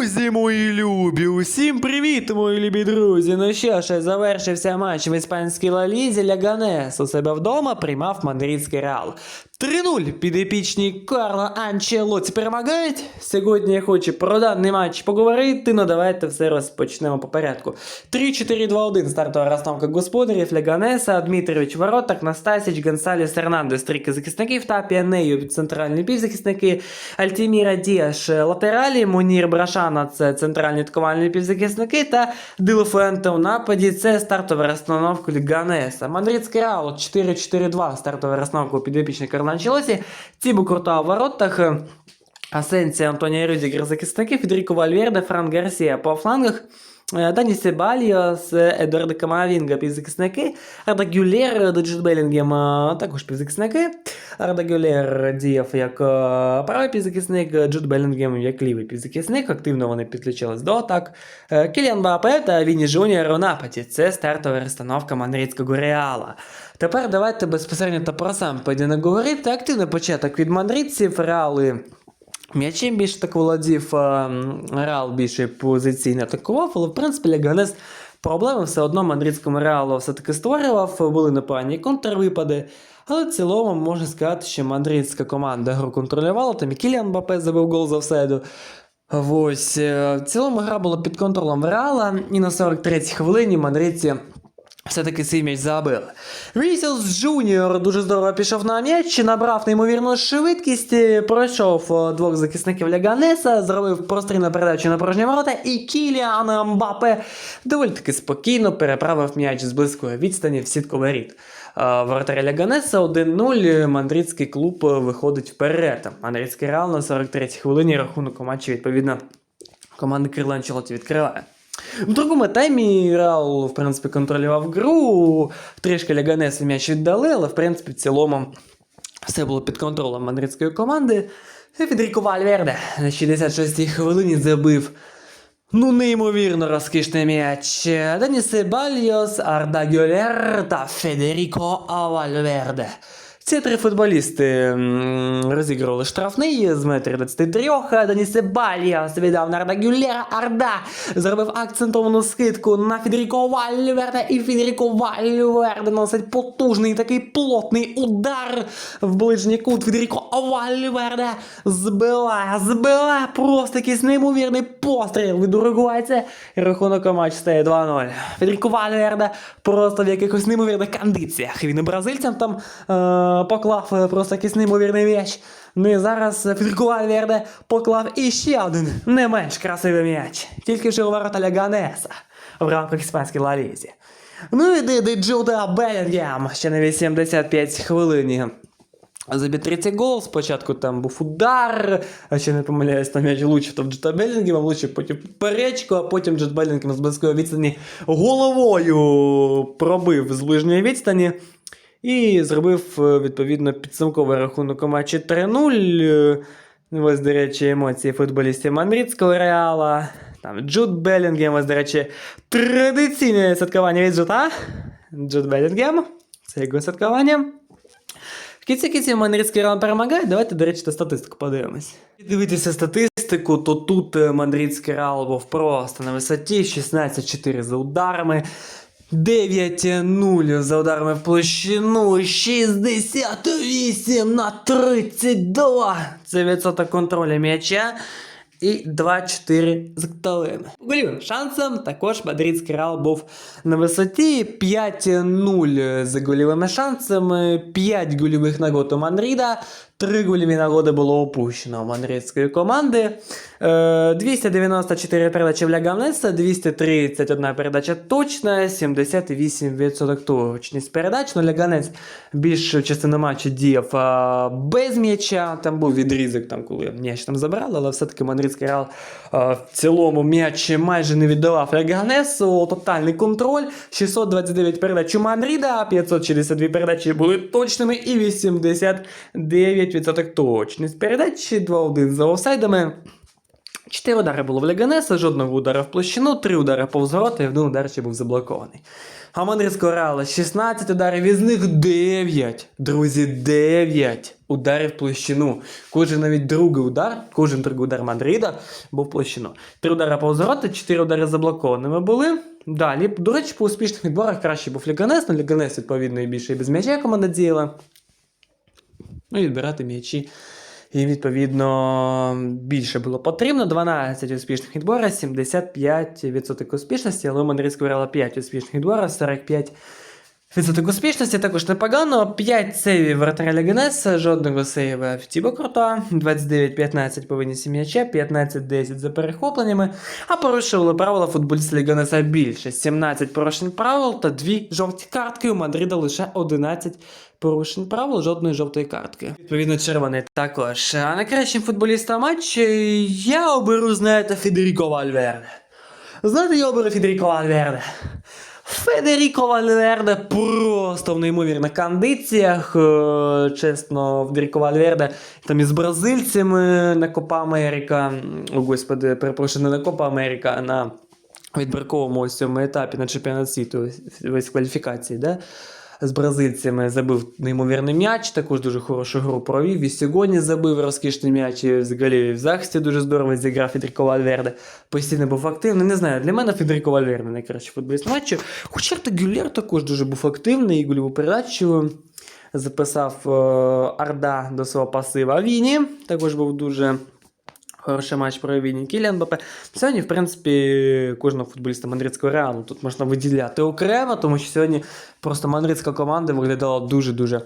Друзі мої любі, усім привіт, мої любі друзі. Ну що ж, завершився матч в іспанській лалізі Ляганес у себе вдома приймав мадридський Реал. 3-0 підепічні Карло Анчелоті перемагають. Сьогодні я хочу про даний матч поговорити, ну давайте все розпочнемо по порядку. 3-4-2-1 стартова розстановка господарів Ляганеса, Дмитрович в воротах, Настасіч, Гонсалес, Ернандес, трійки захисників та Піанею центральні півзахисники, Альтіміра Діаш латералі, Мунір Брашана це центральні атакувальні півзахисники та Дилофуенте у нападі це стартова розстановка Ляганеса. Мадридський Реал 4-4-2 стартова розстановка у підопічний Карла Анчелоті, Тібу Куртуа в воротах, Асенсія, Антоніо Рюдігер захисники, Федеріко Вальверде, Фран Гарсія по флангах. Е, Дані Себальос, Едуардо Камавінга півзахисники, Арда Гюлєр, Доджит Белінгем е, також півзахисники, Арда Гюлєр діяв як е, правий півзахисник, Джуд Белінгем як лівий півзахисник, активно вони підключились до атак. Кіліан Бапе та Віні Жуніор у нападі. Це стартова розстановка мадридського Реала. Тепер давайте безпосередньо та про сам поєдинок говорити. Активний початок від мадридців, Реали М'ячем більше так володів, Реал більше позиційно атакував, але в принципі Ляганес проблеми все одно мадридському реалу все-таки створював, були непогані контрвипади. Але в цілому можна сказати, що мадридська команда гру контролювала, там і Кіліан Бапе забив гол за офсайду. Ось, е, в цілому гра була під контролем Реала, і на 43-й хвилині мадридці все-таки свій м'яч забили. Рісілс Джуніор дуже здорово пішов на м'яч, набрав неймовірну швидкість, е, пройшов е, двох захисників Ляганеса, зробив прострільну передачу на порожні ворота, і Кіліан Мбапе доволі таки спокійно переправив м'яч з близької відстані в сітку воріт. Е, Воротаря Ляганеса 1-0, мадридський клуб виходить вперед. Мадридський Реал на 43-й хвилині рахунок у матчі, відповідно, команда Кирила Анчелоті відкриває. В другому таймі Реал, в принципі, контролював гру, трішки Ляганесу м'яч віддали, але в принципі в цілому все було під контролем мадридської команди. Федеріко Вальверде на 66-й хвилині забив. Ну, неймовірно розкішний м'яч. Дані Себальйос, Арда Гюлер та Федеріко Вальверде. Ці три футболісти розігрували штрафний з метрів 23. Дані Себальйос віддав на Арда Гюлера. Арда зробив акцентовану скидку на Федеріко Вальверде. І Федеріко Вальверде носить потужний такий плотний удар в ближній кут. Федеріко Вальверде збиває, збиває просто якийсь неймовірний постріл від уругвайця. І рахунок матч стає 2-0. Федеріко Вальверде просто в якихось неймовірних кондиціях. Він і бразильцям там е, поклав е, просто якийсь неймовірний м'яч. Ну і зараз Федеріко Вальверде поклав іще один не менш красивий м'яч. Тільки ж у ворота Ляганеса в рамках іспанської Ла Лізі. Ну і Диди Джуда Белінгем ще на 85 хвилині. Забив 30 гол, спочатку там був удар, а ще не помиляюсь, там м'яч влучив то в Джета Белінгема, влучив потім перечку, а потім Джет Белінгем з близької відстані головою пробив з ближньої відстані і зробив е, відповідно підсумковий рахунок у матчі 3-0. Е, Ось, до речі, емоції футболістів Мадридського Реала. Там Джуд Белінгем, ось, до речі, традиційне святкування від Джута. Джуд Белінгем. Це його святкування. В кінці кінців Мадридський Реал перемагає. Давайте, до речі, та статистику подивимось. Дивитися статистику, то тут е, Реал був просто на висоті 16-4 за ударами. 9-0 за ударами в площину, 68 на 32. Це відсоток контролю м'яча. І 2-4 з голевими. Голівим шансом також мадридський Реал був на висоті 5-0 з голівими шансами, 5 гольових нагод у Мадрида, 3 гольові нагоди було опущено у мадридської команди. Е, 294 передачі в Ляганеса, 231 передача точна, 78% точність передач. Ну, Ляганець більшу частину матчу діяв а, без м'яча. Там був відрізок, там, коли м'яч там забрали, але все-таки Мадридський Реал в цілому м'яч майже не віддавав Ляганесу. Тотальний контроль. 629 передач у Мадрида, 562 передачі були точними і 89% точність передачі, 2-1 за офсайдами. Чотири удари було в Ляганеса, жодного удара в площину, три удари повз ворота і один удар ще був заблокований. А Мадридського Реала 16 ударів, із них 9. Друзі, 9 ударів площину. Кожен навіть другий удар, кожен другий удар Мадрида був площину. Три удари по ворота, 4 удари заблокованими були. Далі, до речі, по успішних відборах краще був Ліганес, але Ліганес, відповідно, і більше і без м'яча команда діяла. Ну і відбирати м'ячі. І відповідно більше було потрібно. 12 успішних відборів, 75% успішності, але у Мадридського 5 успішних відборів, 45% успішності. Також непогано. 5 сейвів вратаря Легенеса, жодного сейва в Тібо Крута, 29-15 по винісі м'яча, 15-10 за перехопленнями, а порушували правила футболісти Легенеса більше. 17 порушень правил та 2 жовті картки. У Мадрида лише 11 порушень правил, жодної жовтої картки. Відповідно, червоний також. А найкращим футболістом матчу я оберу, знаєте, Федеріко Вальверде. Знаєте, я оберу Федеріко Вальверде. Федеріко Вальверде просто в неймовірних кондиціях. Е, Чесно, Федеріко Вальверде там із бразильцями на Копа Америка. О, господи, перепрошую, не на Копа Америка, а на відбірковому ось цьому етапі на чемпіонат світу, ось кваліфікації, да? З бразильцями забив неймовірний м'яч, також дуже хорошу гру провів. І сьогодні забив розкішний м'яч і взагалі в захисті дуже здорово зіграв Федеріко Вальверде. Постійно був активний. Не знаю, для мене Федеріко Вальверде найкращий футболіст матчу. Хоча Гюлєр також дуже був активний і гольову передачу. Записав е, Арда до свого пасива Віні. Також був дуже Хороший матч про Віні Кіліан. Сьогодні, в принципі, кожного футболіста мадридського реалу тут можна виділяти окремо, тому що сьогодні просто мадридська команда виглядала дуже-дуже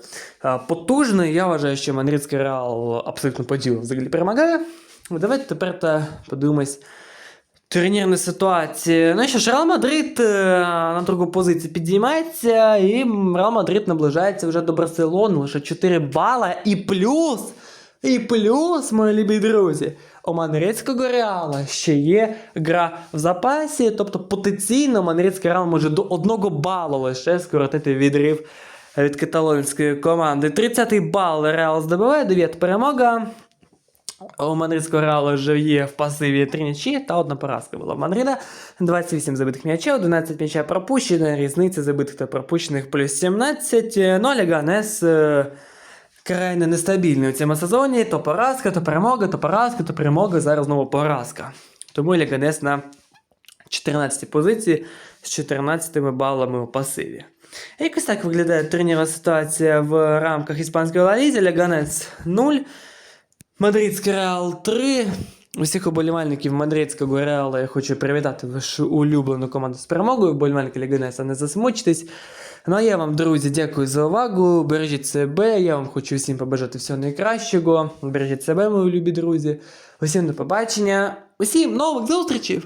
потужно. Я вважаю, що мадридський реал абсолютно по взагалі перемагає. Давайте тепер та подивимось. Турнірна ситуація. Ну що ж, Реал Мадрид е, на другу позицію підіймається, і Реал Мадрид наближається вже до Барселони, лише 4 бала і плюс. І плюс, мої любі друзі, у Манрецького Реала ще є гра в запасі, тобто потенційно Манрецький Реал може до одного балу лише скоротити відрив від каталонської команди. 30-й бал Реал здобуває, 9 перемога. У Мадридського Реалу вже є в пасиві 3 м'ячі та одна поразка була в Мадрида. 28 забитих м'ячів, 11 м'яча пропущено, різниця забитих та пропущених плюс 17. Ну, а Ляганес е, крайне нестабільний у цьому сезоні. То поразка, то перемога, то поразка, то перемога, зараз знову поразка. Тому Ліганес на 14 позиції з 14 балами у пасиві. Якось так виглядає турнірна ситуація в рамках іспанської лалізі. Ліганес 0. Мадридський Реал 3. Усіх оболівальників Мадридського Реала я хочу привітати вашу улюблену команду з перемогою. болівальники Легенеса, не засмучтесь. Ну а я вам, друзі, дякую за увагу. Бережіть себе. Я вам хочу всім побажати всього найкращого. Бережіть себе, мої любі друзі. Усім до побачення. Усім нових зустрічей!